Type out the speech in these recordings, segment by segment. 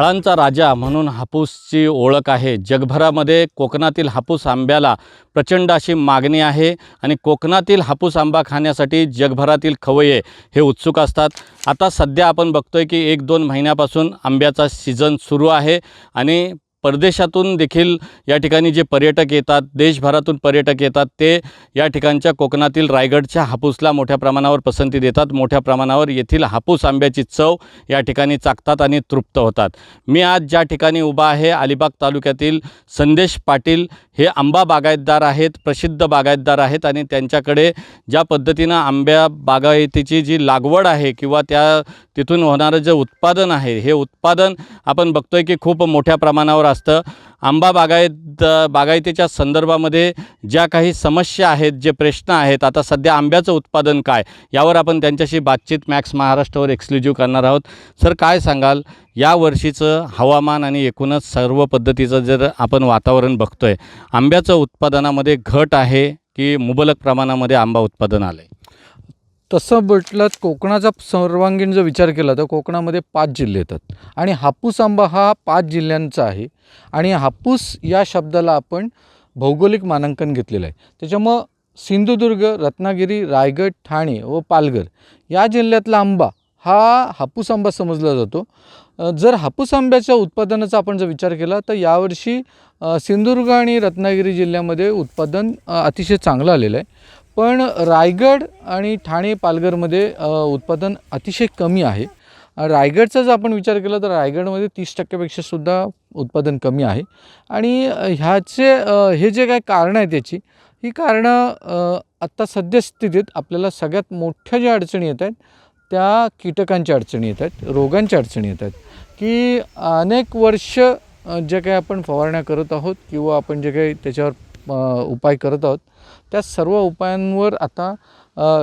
फळांचा राजा म्हणून हापूसची ओळख आहे. जगभरामध्ये कोकणातील हापूस आंब्याला प्रचंड अशी मागणी आहे आणि कोकणातील हापूस आंबा खाण्यासाठी जगभरातील खवय्ये हे उत्सुक असतात. आता सध्या आपण बघतोय की एक दोन महिन्यापासून आंब्याचा सीझन सुरू आहे आणि परदेशातून देखील या ठिकाणी जे पर्यटक येतात देशभरातून पर्यटक येतात ते या ठिकाणच्या कोकणातील रायगडच्या हापूसला मोठ्या प्रमाणावर पसंती देतात. मोठ्या प्रमाणावर येथील हापूस आंब्याची चव या ठिकाणी चाकतात आणि तृप्त होतात. मी आज ज्या ठिकाणी उभा आहे अलिबाग तालुक्यातील संदेश पाटील हे आंबा बागायतदार आहेत प्रसिद्ध बागायतदार आहेत आणि त्यांच्याकडे ज्या पद्धतीनं आंब्या बागायतीची जी लागवड आहे किंवा त्या तिथून होणारं जे उत्पादन आहे हे उत्पादन आपण बघतोय की खूप मोठ्या प्रमाणावर असतं. आंबा बागायत बागायतीच्या संदर्भामध्ये ज्या काही समस्या आहेत जे प्रश्न आहेत आता सध्या आंब्याचं उत्पादन काय यावर आपण त्यांच्याशी बातचीत मॅक्स महाराष्ट्रावर एक्सक्लुझिव्ह करणार आहोत. सर काय सांगाल? या वर्षीचं हवामान आणि एकूणच सर्व पद्धतीचं जर आपण वातावरण बघतोय आंब्याचं उत्पादनामध्ये घट आहे की मुबलक प्रमाणामध्ये आंबा उत्पादन आलं आहे तसं म्हटलं कोकणाचा सर्वांगीण जर विचार केला तर कोकणामध्ये पाच जिल्हे येतात. आणि हापूस आंबा हा पाच जिल्ह्यांचा आहे. आणि हापूस या शब्दाला आपण भौगोलिक मानांकन घेतलेलं आहे. त्याच्यामुळं सिंधुदुर्ग रत्नागिरी रायगड ठाणे व पालघर या जिल्ह्यातला आंबा हा हापूस आंबा समजला जातो. जर हापूस आंब्याच्या उत्पादनाचा आपण जर विचार केला तर यावर्षी सिंधुदुर्ग आणि रत्नागिरी जिल्ह्यामध्ये उत्पादन अतिशय चांगलं आलेलं आहे. पण रायगड आणि ठाणे पालघरमध्ये उत्पादन अतिशय कमी आहे. रायगडचा जर आपण विचार केला तर रायगडमध्ये तीस टक्क्यापेक्षा सुद्धा उत्पादन कमी आहे. आणि ह्याचे हे जे काय कारणं आहेत त्याची ही कारणं आत्ता सद्यस्थितीत आपल्याला सगळ्यात मोठ्या ज्या अडचणी येत आहेत त्या कीटकांच्या अडचणी येत आहेत रोगांच्या अडचणी येत आहेत. की अनेक वर्ष जे काही आपण फवारण्या करत आहोत किंवा आपण जे काही त्याच्यावर उपाय करत आहोत. त्या सर्व उपायांवर आता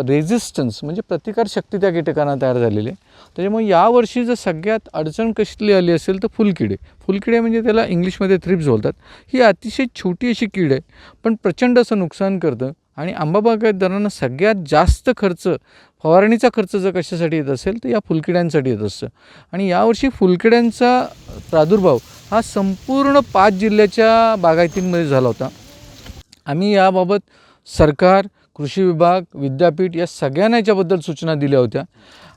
रेझिस्टन्स म्हणजे प्रतिकारशक्ती त्या कीटकांना तयार झालेली आहे. त्याच्यामुळे यावर्षी जर सगळ्यात अडचण कसली आली असेल तर फुलकिडे. फुलकिडे म्हणजे त्याला इंग्लिशमध्ये थ्रिप्स बोलतात. ही अतिशय छोटी अशी कीड आहे पण प्रचंड असं नुकसान करतं आणि आंबा बागायतदारांना सगळ्यात जास्त खर्च फवारणीचा खर्च जर कशासाठी येत असेल तर या फुलकिड्यांसाठी येत असतं. आणि यावर्षी फुलकिड्यांचा प्रादुर्भाव हा संपूर्ण पाच जिल्ह्याच्या बागायतींमध्ये झाला होता. आम्ही याबाबत सरकार कृषी विभाग विद्यापीठ या सगळ्यांना याच्याबद्दल सूचना दिल्या होत्या.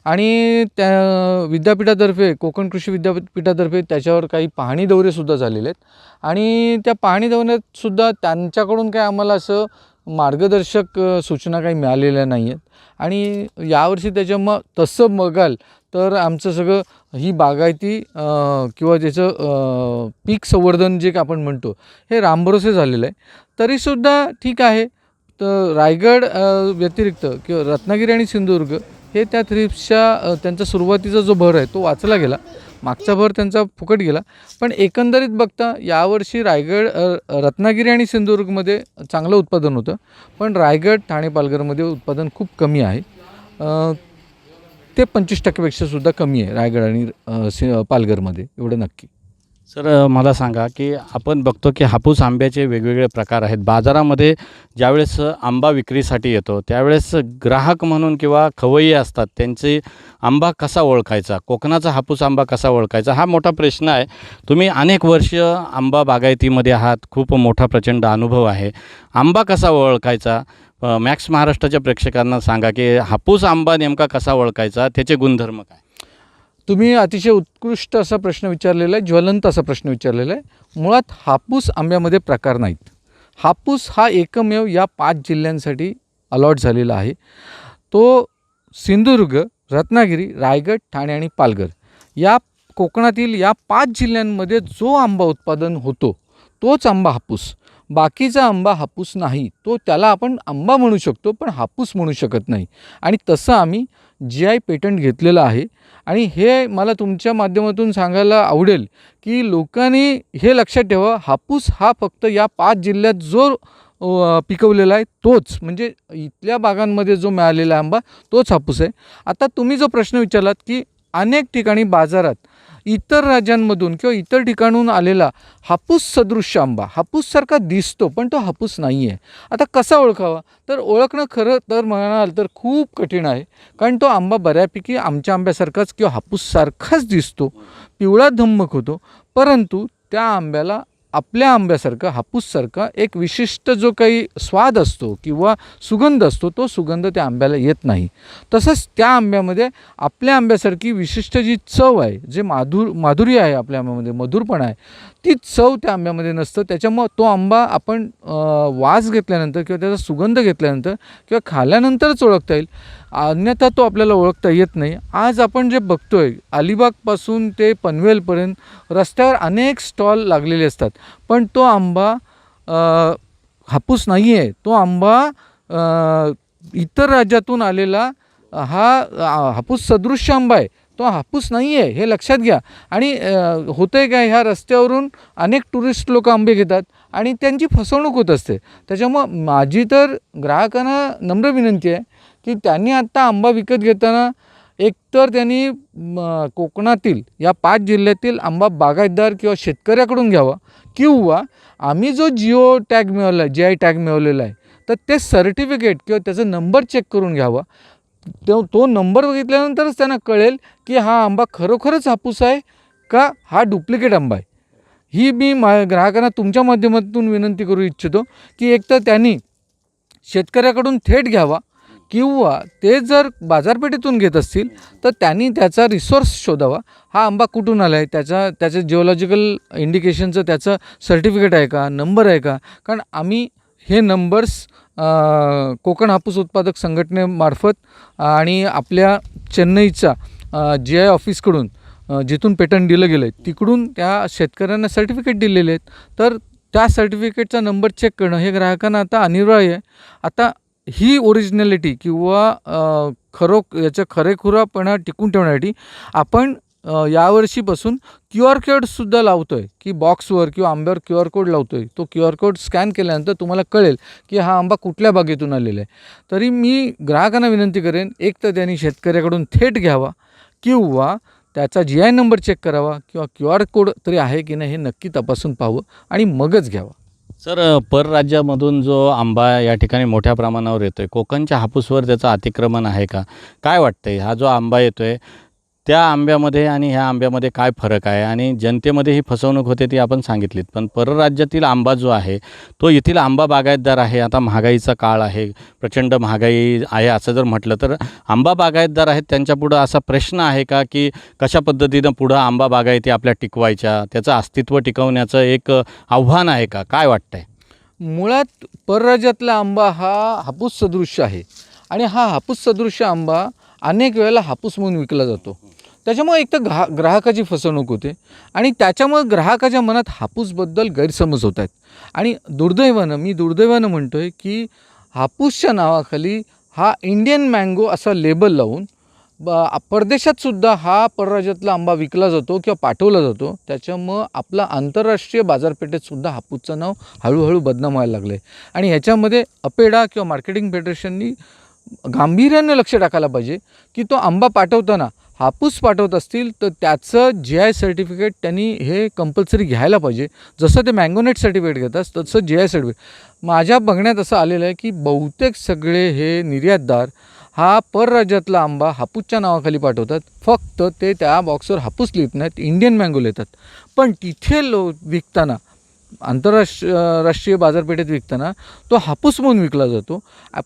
आणि त्या विद्यापीठातर्फे कोकण कृषी विद्यापीठातर्फे त्याच्यावर काही पाहणी दौरेसुद्धा झालेले आहेत. आणि त्या पाहणी दौऱ्यातसुद्धा त्यांच्याकडून काय आम्हाला असं मार्गदर्शक सूचना काही मिळालेल्या नाही आहेत आणि यावर्षी त्याच्या मग तसं बघाल तर आमचं सगळं ही बागायती किंवा ज्याचं पीक संवर्धन जे का आपण म्हणतो हे रामभरोसे झालेलं आहे. तरीसुद्धा ठीक आहे. तर रायगड व्यतिरिक्त किंवा रत्नागिरी आणि सिंधुदुर्ग हे त्या थ्रिप्सच्या त्यांचा सुरुवातीचा जो भर आहे तो वाचला गेला. मागचा भर त्यांचा फुकट गेला. पण एकंदरीत बघता यावर्षी रायगड रत्नागिरी आणि सिंधुदुर्गमध्ये चांगलं उत्पादन होतं. पण रायगड ठाणे पालघरमध्ये उत्पादन खूप कमी आहे. ते पंचवीस टक्क्यापेक्षा सुद्धा कमी आहे रायगड आणि सि पालघरमध्ये. एवढं नक्की. सर मला सांगा की आपण बघतो की हापूस आंब्याचे वेगवेगळे प्रकार आहेत. बाजारामध्ये ज्यावेळेस आंबा विक्रीसाठी येतो त्यावेळेस ग्राहक म्हणून किंवा खवय्ये असतात त्यांचे आंबा कसा ओळखायचा? कोकणाचा हापूस आंबा कसा ओळखायचा? हा मोठा प्रश्न आहे. तुम्ही अनेक वर्ष आंबा बागायतीमध्ये आहात. खूप मोठा प्रचंड अनुभव आहे. आंबा कसा ओळखायचा? मॅक्स महाराष्ट्राच्या प्रेक्षकांना सांगा की हापूस आंबा नेमका कसा ओळखायचा? त्याचे गुणधर्म काय? तुम्ही अतिशय उत्कृष्ट असा प्रश्न विचारलेला आहे ज्वलंत असा प्रश्न विचारलेला आहे. मुळात हापूस आंब्यामध्ये प्रकार नाहीत. हापूस हा एकमेव या पाच जिल्ह्यांसाठी अलॉट झालेला आहे. तो सिंधुदुर्ग रत्नागिरी रायगड ठाणे आणि पालघर या कोकणातील या पाच जिल्ह्यांमध्ये जो आंबा उत्पादन होतो तोच आंबा हापूस. बाकीचा आंबा हापूस नाही तो त्याला आपण आंबा म्हणू शकतो पण हापूस म्हणू शकत नाही. आणि तसं आम्ही जी आय पेटंट घेतलेलं आहे आणि हे मला तुमच्या माध्यमातून सांगायला आवडेल की लोकांनी हे लक्षात ठेवा हापूस हा फक्त या पाच जिल्ह्यात जो पिकवलेला आहे तोच म्हणजे इथल्या बागांमध्ये जो मिळालेला आंबा तोच हापूस आहे. आता तुम्ही जो प्रश्न विचारलात की अनेक ठिकाणी बाजारात इतर राज्यांमधून किंवा इतर ठिकाणून आलेला हापूस सदृश आंबा हापूससारखा दिसतो पण तो हापूस नाही आहे आता कसा ओळखावा? तर ओळखणं खरं तर म्हणाल तर खूप कठीण आहे कारण तो आंबा बऱ्यापैकी आमच्या आंब्यासारखाच किंवा हापूससारखाच दिसतो पिवळा धम्मक होतो परंतु त्या आंब्याला आपल्या आंब्यासारखा हापूससारखा एक विशिष्ट जो काही स्वाद असतो किंवा सुगंध असतो तो सुगंध त्या आंब्याला येत नाही. तसंच त्या आंब्यामध्ये आपल्या आंब्यासारखी विशिष्ट जी चव आहे जे माधुर माधुर्य आहे आपल्या आंब्यामध्ये मधुरपणा आहे ती चव त्या आंब्यामध्ये नसतं. त्याच्यामुळं तो आंबा आपण वास घेतल्यानंतर किंवा त्याचा सुगंध घेतल्यानंतर किंवा खाल्यानंतरच ओळखता येईल. अन्यथा तो आपल्याला ओळखता येत नाही. आज आपण जे बघतोय अलिबागपासून ते पनवेलपर्यंत रस्त्यावर अनेक स्टॉल लागलेले असतात. पण तो आंबा हापूस नाही आहे तो आंबा इतर राज्यातून आलेला हा हापूस सदृश्य आंबा आहे. तो हापूस नाही आहे हे लक्षात घ्या. आणि होतं आहे काय ह्या रस्त्यावरून अनेक टुरिस्ट लोक आंबे घेतात आणि त्यांची फसवणूक होत असते. त्याच्यामुळं माझी तर ग्राहकांना नम्र विनंती आहे की त्यांनी आत्ता आंबा विकत घेताना एकतर त्यांनी कोकणातील या पाच जिल्ह्यातील आंबा बागायतदार किंवा शेतकऱ्याकडून घ्यावा किंवा आम्ही जो जिओ टॅग मिळवला आहे जी आय टॅग मिळवलेला आहे तर ते सर्टिफिकेट किंवा त्याचा नंबर चेक करून घ्यावा. तो तो नंबर बघितल्यानंतरच त्यांना कळेल की हा आंबा खरोखरच हापूस आहे का हा डुप्लिकेट आंबा आहे. ही मी मा ग्राहकांना तुमच्या माध्यमातून विनंती करू इच्छितो की एकतर त्यांनी शेतकऱ्याकडून थेट घ्यावा किंवा ते जर बाजारपेठेतून घेत असतील तर त्यांनी त्याचा रिसोर्स शोधावा. हा आंबा कुठून आला आहे त्याचा त्याचं जिओलॉजिकल इंडिकेशनचं त्याचं सर्टिफिकेट आहे का? नंबर आहे का? कारण आम्ही हे नंबर्स कोकण हापूस उत्पादक संघटनेमार्फत आणि आपल्या चेन्नईच्या जी आय ऑफिसकडून जिथून पेटंट दिलं गेलं आहे तिकडून त्या शेतकऱ्यांना सर्टिफिकेट दिलेले आहेत. तर त्या सर्टिफिकेटचा नंबर चेक करणं हे ग्राहकांना आता अनिवार्य आहे. आता ही ओरिजिनॅलिटी किंवा खरो याचं खरेखुरापणा टिकून ठेवण्यासाठी आपण यावर्षीपासून क्यू आर कोडसुद्धा लावतो आहे की बॉक्सवर किंवा आंब्यावर क्यू आर कोड लावतो आहे तो क्यू आर कोड स्कॅन केल्यानंतर तुम्हाला कळेल की हा आंबा कुठल्या बागेतून आलेला आहे. तरी मी ग्राहकांना विनंती करेन एक तर त्यांनी शेतकऱ्याकडून थेट घ्यावा किंवा त्याचा जी आय नंबर चेक करावा किंवा क्यू आर कोड तरी आहे की नाही हे नक्की तपासून पाहावं आणि मगच घ्यावा. सर परराज्यामधून जो आंबा या ठिकाणी मोठ्या प्रमाणावर येतो आहे कोकणच्या हापूसवर त्याचं अतिक्रमण आहे का? काय वाटतंय? हा जो आंबा येतो आहे त्या आंब्यामध्ये आणि ह्या आंब्यामध्ये काय फरक आहे? आणि जनतेमध्ये ही फसवणूक होते ती आपण सांगितलीत. पण परराज्यातील आंबा जो आहे तो येथील आंबा बागायतदार आहे. आता महागाईचा काळ आहे प्रचंड महागाई आहे असं जर म्हटलं तर आंबा बागायतदार आहेत त्यांच्यापुढं असा प्रश्न आहे का की कशा पद्धतीनं पुढं आंबा बागायती आपल्या टिकवायच्या त्याचं अस्तित्व टिकवण्याचं एक आव्हान आहे का? काय वाटतंय? मुळात परराज्यातला आंबा हा हापूस सदृश्य आहे. आणि हा हापूस सदृश्य आंबा अनेक वेळेला हापूस म्हणून विकला जातो. त्याच्यामुळे एक तर ग्राह ग्राहकाची फसवणूक होते आणि त्याच्यामुळे ग्राहकाच्या मनात हापूसबद्दल गैरसमज होत आहेत. आणि दुर्दैवानं मी दुर्दैवानं म्हणतो आहे की हापूसच्या नावाखाली हा इंडियन मँगो असा लेबल लावून ब परदेशातसुद्धा हा परराज्यातला आंबा विकला जातो किंवा पाठवला जातो. त्याच्यामुळं आपला आंतरराष्ट्रीय बाजारपेठेत सुद्धा हापूसचं नाव हळूहळू बदनाम व्हायला लागलं आहे आणि ह्याच्यामध्ये अपेडा किंवा मार्केटिंग फेडरेशननी गांभीर्यानं लक्ष टाकायला पाहिजे की तो आंबा पाठवताना हापूस पाठवत असतील तर त्याचं जी आय सर्टिफिकेट त्यांनी हे कंपल्सरी घ्यायला पाहिजे. जसं ते मँगोनेट सर्टिफिकेट घेतात तसं जी आय सर्टिफिकेट माझ्या बघण्यात असं आलेलं आहे की बहुतेक सगळे हे निर्यातदार हा परराज्यातला आंबा हापूसच्या नावाखाली पाठवतात. फक्त ते त्या बॉक्सवर हापूस लिहित नाहीत इंडियन मँगो लिहितात. पण तिथे लो विकताना आंतरराष्ट्र राष्ट्रीय बाजारपेठेत विकताना तो हापूस म्हणून विकला जातो.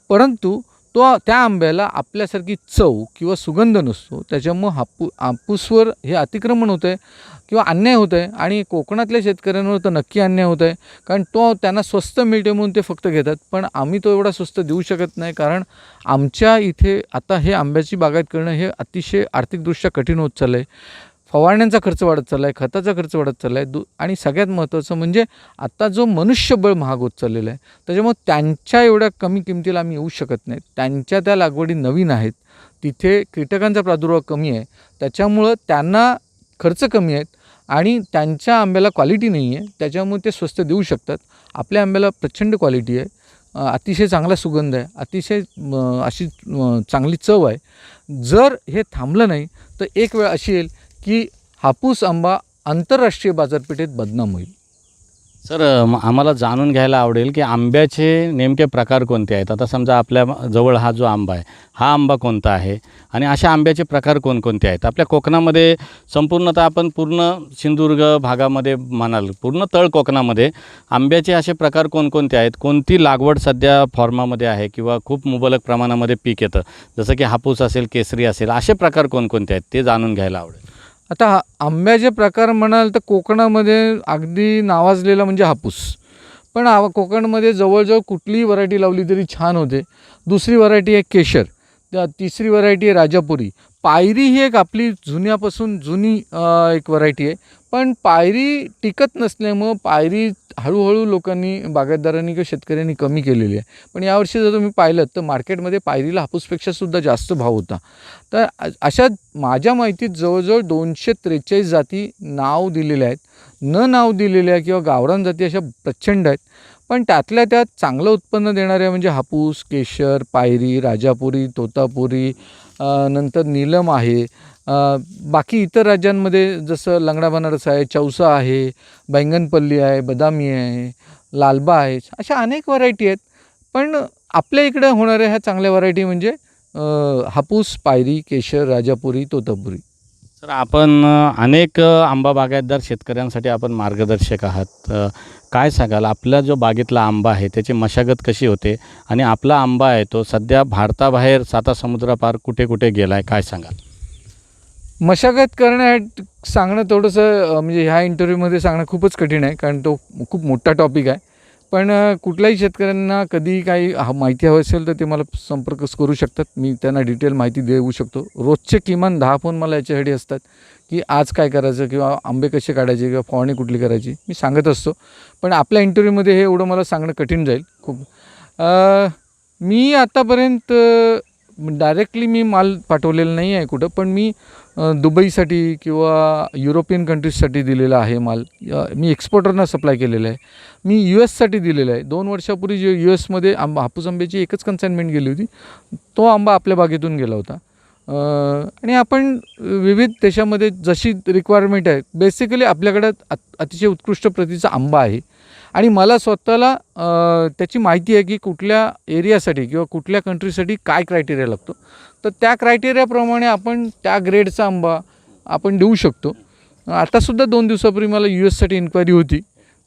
परंतु तो त्या आंब्याला आपल्यासारखी चव किंवा सुगंध नसतो. त्याच्यामुळं हापू हापूसवर हे अतिक्रमण होतं आहे किंवा अन्याय होत आहे आणि कोकणातल्या शेतकऱ्यांवर तर नक्की अन्याय होत आहे कारण तो त्यांना स्वस्त मिळते म्हणून ते फक्त घेतात. पण आम्ही तो एवढा स्वस्त देऊ शकत नाही. कारण आमच्या इथे आता हे आंब्याची बागायत करणं हे अतिशय आर्थिकदृष्ट्या कठीण होत चाललं आहे फवारण्यांचा खर्च वाढत चालला आहे खताचा खर्च वाढत चालला आहे दु आणि सगळ्यात महत्त्वाचं म्हणजे आता जो मनुष्यबळ महाग होत चाललेला आहे त्याच्यामुळे त्यांच्या एवढ्या कमी किमतीला आम्ही येऊ शकत नाही. त्यांच्या त्या लागवडी नवीन आहेत. तिथे कीटकांचा प्रादुर्भाव कमी आहे. त्याच्यामुळं त्यांना खर्च कमी आहेत आणि त्यांच्या आंब्याला क्वालिटी नाही आहे त्याच्यामुळे ते स्वस्त देऊ शकतात. आपल्या आंब्याला प्रचंड क्वालिटी आहे. अतिशय चांगला सुगंध आहे. अतिशय म, अशी चांगली चव आहे. जर हे थांबलं नाही तर एक वेळ अशी येईल की हापूस आंबा आंतरराष्ट्रीय बाजारपेठेत बदनाम होईल. सर आम्हाला जाणून घ्यायला आवडेल की आंब्याचे नेमके प्रकार कोणते आहेत? आता समजा आपल्या जवळ हा जो आंबा आहे हा आंबा कोणता आहे? आणि अशा आंब्याचे प्रकार कोणकोणते आहेत? आपल्या कोकणामध्ये संपूर्णतः आपण पूर्ण सिंधुदुर्ग भागामध्ये म्हणाल पूर्ण तळ कोकणामध्ये आंब्याचे असे प्रकार कोणकोणते आहेत? कोणती लागवड सध्या फॉर्मामध्ये आहे किंवा खूप मुबलक प्रमाणामध्ये पीक येतं? जसं की हापूस असेल केसरी असेल असे प्रकार कोणकोणते आहेत? ते जाणून घ्यायला आवडेल. आता आंब्याचे प्रकार म्हणाल तर कोकणामध्ये अगदी नावाजलेला म्हणजे हापूस. पण आ कोकणमध्ये जवळजवळ कुठलीही व्हरायटी लावली तरी छान होते. दुसरी व्हरायटी आहे केशर. त्या तिसरी व्हरायटी आहे राजापुरी. पायरी ही एक आपली जुन्यापासून जुनी एक व्हरायटी आहे. पण पायरी टिकत नसल्यामुळं पायरी हळूहळू लोकांनी बागायतदारांनी किंवा शेतकऱ्यांनी कमी केलेली आहे. पण यावर्षी जर तुम्ही पाहिलं तर मार्केटमध्ये पायरीला हापूसपेक्षा सुद्धा जास्त भाव होता. तर अशा माझ्या माहितीत जवळजवळ दोनशे त्रेचाळीस जाती नाव दिलेल्या आहेत. न नाव दिलेल्या किंवा गावरान जाती अशा प्रचंड आहेत. पण त्यातल्या त्यात चांगलं उत्पन्न देणाऱ्या म्हणजे हापूस केशर पायरी राजापुरी तोतापुरी नंतर नीलम आहे. बाकी इतर राज्यांमध्ये जसं लंगडा बनारस आहे चौसा आहे बैंगनपल्ली आहे बदामी आहे लालबा आहे अशा अनेक व्हरायटी आहेत. पण आपल्या इकडं होणाऱ्या ह्या चांगल्या व्हरायटी म्हणजे हापूस पायरी केशर राजापुरी तोतापुरी. तर आपण अनेक आंबा बागायतदार शेतकऱ्यांसाठी आपण मार्गदर्शक आहात. काय सांगाल? आपला जो बागेतला आंबा आहे त्याची मशागत कशी होते? आणि आपला आंबा आहे तो सध्या भारताबाहेर साता समुद्रापार कुठे कुठे गेला आहे काय सांगाल? मशागत करण्यात सांगणं थोडंसं म्हणजे ह्या इंटरव्ह्यूमध्ये सांगणं खूपच कठीण आहे कारण तो खूप मोठा टॉपिक आहे. पण कुठल्याही शेतकऱ्यांना कधी काही माहिती हवी असेल तर ते मला संपर्क करू शकतात. मी त्यांना डिटेल माहिती देऊ शकतो. रोजचे किमान दहा फोन मला याच्यासाठी असतात की आज काय करायचं किंवा आंबे कसे काढायचे किंवा फवारणी कुठली करायची मी सांगत असतो. पण आपल्या इंटरव्ह्यूमध्ये हे एवढं मला सांगणं कठीण जाईल. खूप. मी आतापर्यंत डायरेक्टली मी माल पाठवलेला नाही आहे कुठं पण मी दुबईसाठी किंवा युरोपियन कंट्रीजसाठी दिलेला आहे माल. मी एक्सपोर्टरना सप्लाय केलेला आहे. मी यू एससाठी दिलेला आहे. दोन वर्षापूर्वी जे यू एसमध्ये आंबा हापूस आंब्याची एकच कन्साइनमेंट गेली होती. तो आंबा आपल्या बागेतून गेला होता. आणि आपण विविध देशामध्ये जशी रिक्वायरमेंट आहे बेसिकली आपल्याकडं अत अतिशय उत्कृष्ट प्रतीचा आंबा आहे. आणि मला स्वतःला त्याची माहिती आहे की कुठल्या एरियासाठी किंवा कुठल्या कंट्रीसाठी काय क्रायटेरिया लागतो. तर त्या क्रायटेरियाप्रमाणे आपण त्या ग्रेडचा आंबा आपण देऊ शकतो. आतासुद्धा दोन दिवसापूर्वी मला यू एससाठी इन्क्वायरी होती.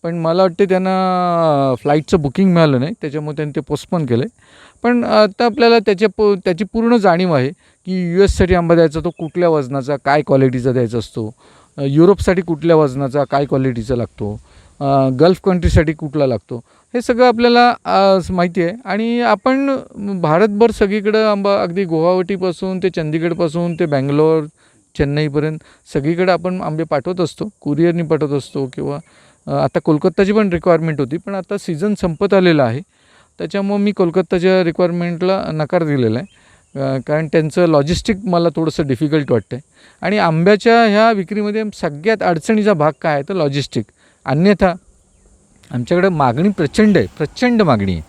पण मला वाटते त्यांना फ्लाईटचं बुकिंग मिळालं नाही त्याच्यामुळे त्यांनी ते पोस्टपोन केलं आहे पण आता आपल्याला त्याच्या प त्याची पूर्ण जाणीव आहे की यू एससाठी आंबा द्यायचा तो कुठल्या वजनाचा काय क्वालिटीचा द्यायचा असतो? युरोपसाठी कुठल्या वजनाचा काय क्वालिटीचा लागतो? गल्फ कंट्रीसाठी कुठला लागतो? हे सगळं आपल्याला माहिती आहे. आणि आपण भारतभर सगळीकडं आंबा अगदी गुवाहाटीपासून ते चंदीगडपासून ते बँगलोर चेन्नईपर्यंत सगळीकडे आपण आंबे पाठवत असतो कुरिअरनी पाठवत असतो किंवा आता कोलकाताची पण रिक्वायरमेंट होती पण आता सीझन संपत आलेला आहे. त्याच्यामुळं मी कोलकाताच्या रिक्वायरमेंटला नकार दिलेला आहे. कारण त्यांचं लॉजिस्टिक मला थोडंसं डिफिकल्ट वाटतं आहे आणि आंब्याच्या ह्या विक्रीमध्ये सगळ्यात अडचणीचा भाग काय आहे तर लॉजिस्टिक अन्यथा आमच्याकडे मागणी प्रचंड आहे प्रचंड मागणी आहे.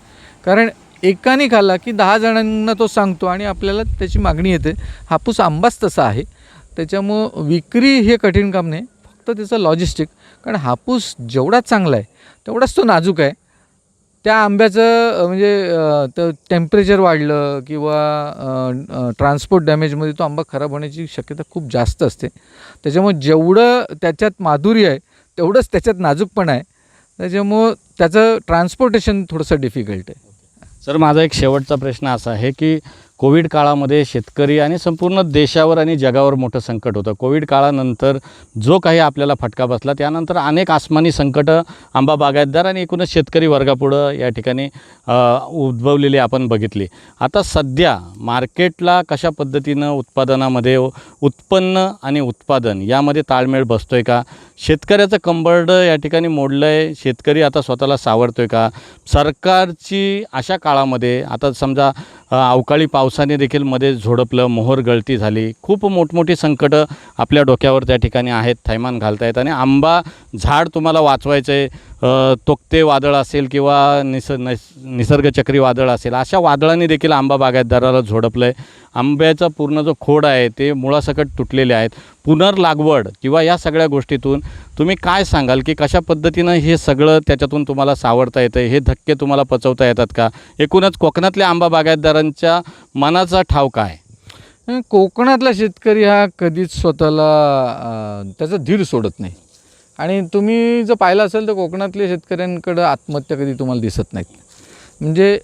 कारण एकाने खाल्ला की दहा जणांना तो सांगतो आणि आपल्याला त्याची मागणी येते. हापूस आंबाच तसा आहे. त्याच्यामुळं विक्री हे कठीण काम नाही. फक्त त्याचं लॉजिस्टिक कारण हापूस जेवढा चांगला आहे तेवढाच तो नाजूक आहे. त्या आंब्याचं म्हणजे तर टेम्परेचर वाढलं किंवा ट्रान्सपोर्ट डॅमेजमध्ये तो आंबा खराब होण्याची शक्यता खूप जास्त असते. त्याच्यामुळे जेवढं त्याच्यात माधुर्य आहे तेवढंच त्याच्यात नाजूकपण आहे. त्याच्यामुळं त्याचं ट्रान्सपोर्टेशन थोडंसं डिफिकल्ट आहे. सर माझा एक शेवटचा प्रश्न असा आहे की कोविड काळामध्ये शेतकरी आणि संपूर्ण देशावर आणि जगावर मोठं संकट होतं. कोविड काळानंतर जो काही आपल्याला फटका बसला त्यानंतर अनेक आसमानी संकटं आंबा बागायतदार आणि एकूणच शेतकरी वर्गापुढं या ठिकाणी उद्भवलेली आपण बघितली. आता सध्या मार्केटला कशा पद्धतीनं उत्पादनामध्ये उत्पन्न आणि उत्पादन यामध्ये ताळमेळ बसतो आहे का? शेतकऱ्याचं कंबर्ड या ठिकाणी मोडलं आहे शेतकरी आता स्वतःला सावरतो आहे का? सरकारची अशा काळामध्ये आता समजा अवकाळी पावसाने देखील मध्ये झोडपलं मोहर गळती झाली. खूप मोठमोठी संकटं आपल्या डोक्यावर त्या ठिकाणी आहेत थैमान घालतायत. आणि आंबा झाड तुम्हाला वाचवायचं आहे तोक्ते वादळ असेल किंवा निस नैस निसर्ग चक्रीवादळ असेल अशा वादळाने देखील आंबा बागायतदाराला झोडपलं आहे आंब्याचा पूर्ण जो खोड आहे ते मुळासकट तुटलेले आहेत. पुनर्लागवड किंवा या सगळ्या गोष्टीतून तुम्ही काय सांगाल की कशा पद्धतीनं हे सगळं त्याच्यातून तुम्हाला सावरता येतं हे धक्के तुम्हाला पचवता येतात का? एकूणच कोकणातल्या आंबा बागायतदारांच्या मनाचा ठाव काय? कोकणातला शेतकरी हा कधीच स्वतःला त्याचा धीर सोडत नाही. आणि तुम्ही जर पाहिलं असेल तर कोकणातल्या शेतकऱ्यांकडं आत्महत्या कधी तुम्हाला दिसत नाहीत. म्हणजे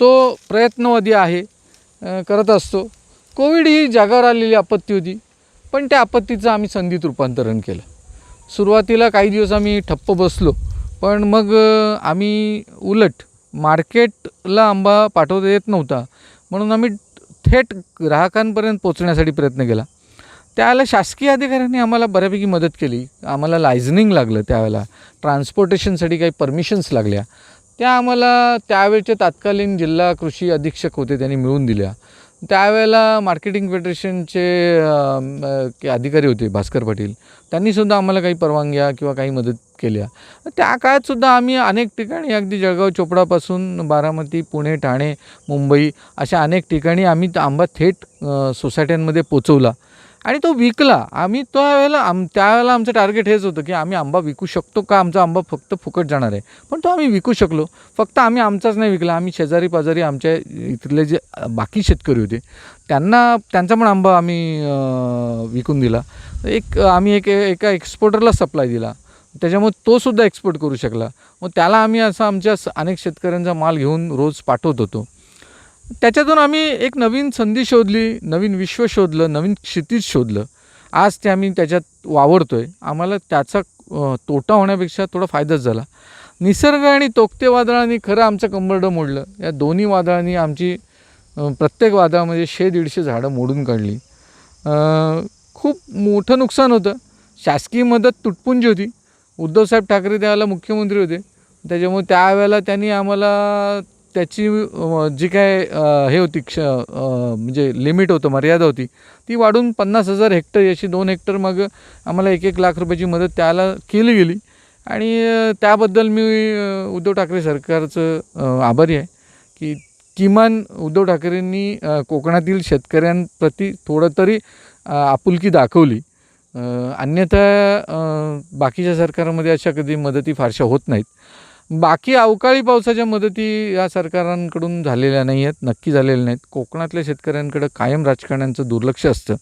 तो प्रयत्नवादी आहे करत असतो. कोविड ही जगावर आलेली आपत्ती होती पण त्या आपत्तीचं आम्ही संधीत रूपांतरण केलं. सुरुवातीला काही दिवस आम्ही ठप्प बसलो पण मग आम्ही उलट मार्केटला आंबा पाठवता येत नव्हता. म्हणून आम्ही थेट ग्राहकांपर्यंत पोचण्यासाठी प्रयत्न केला. त्यावेळेला शासकीय अधिकाऱ्यांनी आम्हाला बऱ्यापैकी मदत केली. आम्हाला लायझनिंग लागलं त्यावेळेला. ट्रान्सपोर्टेशनसाठी काही परमिशन्स लागल्या. त्या आम्हाला त्यावेळचे तत्कालीन जिल्हा कृषी अधीक्षक होते त्यांनी मिळवून दिल्या. त्यावेळेला मार्केटिंग फेडरेशनचे के अधिकारी होते भास्कर पाटील. त्यांनीसुद्धा आम्हाला काही परवानग्या किंवा काही मदत केल्या. त्या काळातसुद्धा आम्ही अनेक ठिकाणी अगदी जळगाव चोपडापासून बारामती पुणे ठाणे मुंबई अशा अनेक ठिकाणी आम्ही आंबा थेट सोसायट्यांमध्ये पोचवला. आणि तो विकला. आम्ही त्यावेळेला आम त्यावेळेला आमचं टार्गेट हेच होतं की आम्ही आंबा विकू शकतो का? आमचा आंबा फक्त फुकट जाणार आहे. पण तो आम्ही विकू शकलो. फक्त आम्ही आमचाच नाही विकला. आम्ही शेजारी पाजारी आमच्या इथले जे बाकी शेतकरी होते त्यांना त्यांचा पण आंबा आम्ही विकून दिला. एक आम्ही एक एका एक्सपोर्टरला सप्लाय दिला. त्याच्यामुळे तो सुद्धा एक्सपोर्ट करू शकला. मग त्याला आम्ही असं आमच्या अनेक शेतकऱ्यांचा माल घेऊन रोज पाठवत होतो. त्याच्यातून आम्ही एक नवीन संधी शोधली नवीन विश्व शोधलं नवीन क्षितिज शोधलं. आज ते आम्ही त्याच्यात वावरतो आहे आम्हाला त्याचा तोटा होण्यापेक्षा थोडा फायदाच झाला. निसर्ग आणि तोक्ते वादळांनी खरं आमचं कंबरडं मोडलं. या दोन्ही वादळांनी आमची प्रत्येक वादळामध्ये शे दीडशे झाडं मोडून काढली. खूप मोठं नुकसान होतं. शासकीय मदत तुटपुंजी होती. उद्धवसाहेब ठाकरे त्यावेळेला मुख्यमंत्री होते. त्याच्यामुळे त्यावेळेला त्यांनी आम्हाला त्याची जी काय हे होती क्ष म्हणजे लिमिट होतं मर्यादा होती ती वाढून पन्नास हजार हेक्टर अशी दोन हेक्टर मग आम्हाला एक एक लाख रुपयाची मदत त्याला केली गेली. आणि त्याबद्दल मी उद्धव ठाकरे सरकारचं आभारी आहे की किमान उद्धव ठाकरेंनी कोकणातील शेतकऱ्यांप्रती थोडं तरी आपुलकी दाखवली. अन्यथा बाकीच्या सरकारमध्ये अशा कधी मदती फारशा होत नाहीत. बाकी अवकाळी पावसाच्या मदती या सरकारांकडून झालेल्या नाही आहेत नक्की झालेल्या नाहीत. कोकणातल्या शेतकऱ्यांकडं कायम राजकारण्यांचं दुर्लक्ष असतं.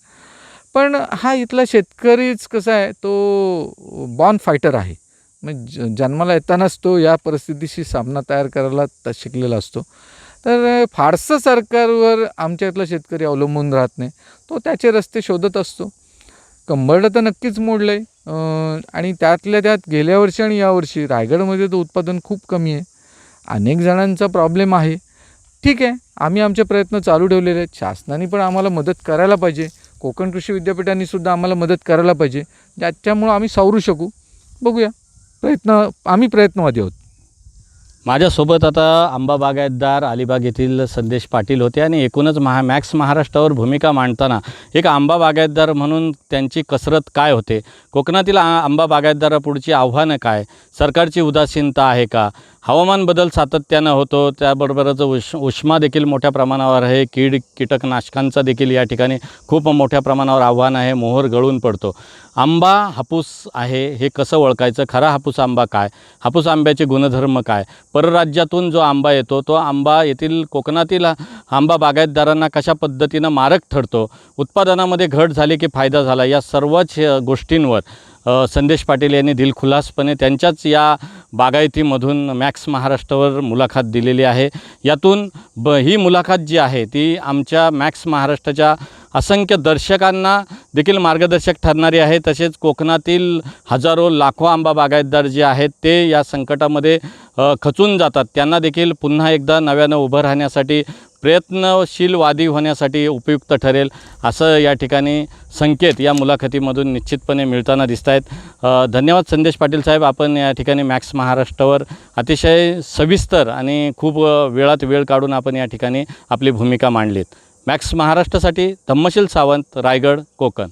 पण हा इथला शेतकरीच कसा आहे तो बॉर्न फायटर आहे. म्हणजे जन्माला येतानाच तो या परिस्थितीशी सामना तयार करायला त शिकलेला असतो. तर फारसं सरकारवर आमच्या इथला शेतकरी अवलंबून राहत नाही. तो त्याचे रस्ते शोधत असतो. कंबरडं तर नक्कीच मोडलं आहे आणि त्यातल्या त्यात गेल्या वर्षी आणि यावर्षी रायगडमध्ये तर उत्पादन खूप कमी आहे. अनेक जणांचा प्रॉब्लेम आहे. ठीक आहे आम्ही आमचे प्रयत्न चालू ठेवलेले आहेत. शासनाने पण आम्हाला मदत करायला पाहिजे. कोकण कृषी विद्यापीठांनी सुद्धा आम्हाला मदत करायला पाहिजे. ज्याच्यामुळं आम्ही सावरू शकू. बघूया. प्रयत्न आम्ही प्रयत्नवादी आहोत. माझ्यासोबत आता आंबा बागायतदार अलिबाग येथील संदेश पाटील होते आणि एकूणच महा मॅक्स महाराष्ट्रावर भूमिका मांडताना एक आंबा बागायतदार म्हणून त्यांची कसरत काय होते? कोकणातील आंबा बागायतदारापुढची आव्हानं काय? सरकारची उदासीनता आहे का? हवामान बदल सातत्यानं होतो त्याबरोबरच उष् उष्मा देखील मोठ्या प्रमाणावर आहे. कीड कीटकनाशकांचा देखील या ठिकाणी खूप मोठ्या प्रमाणावर आव्हान आहे. मोहर गळून पडतो. आंबा हापूस आहे हे कसं ओळखायचं? खरा हापूस आंबा काय? हापूस आंब्याचे गुणधर्म काय? परराज्यातून जो आंबा येतो तो आंबा येथील कोकणातील आंबा बागायतदारांना कशा पद्धतीनं मारक ठरतो? उत्पादनामध्ये घट झाली की फायदा झाला? या सर्वच गोष्टींवर संदेश पाटील यांनी दिलखुलासपणे त्यांच्याच या बागायतीमधून मॅक्स महाराष्ट्रावर मुलाखत दिलेली आहे. यातून ब ही मुलाखत जी आहे ती आमच्या मॅक्स महाराष्ट्राच्या असंख्य दर्शकांना देखील मार्गदर्शक ठरणारी आहे. तसेच कोकणातील हजारो लाखो आंबा बागायतदार जे आहेत ते या संकटामध्ये खचून जातात. त्यांना देखील पुन्हा एकदा नव्यानं उभं राहण्यासाठी प्रयत्नशीलवादी होण्यासाठी उपयुक्त ठरेल असं या ठिकाणी संकेत या मुलाखतीमधून निश्चितपणे मिळताना दिसत आहेत धन्यवाद संदेश पाटील साहेब. आपण या ठिकाणी मॅक्स महाराष्ट्रावर अतिशय सविस्तर आणि खूप वेळात वेळ काढून आपण या ठिकाणी आपली भूमिका मांडलीत. मॅक्स महाराष्ट्रासाठी धम्मशील सावंत रायगड कोकण.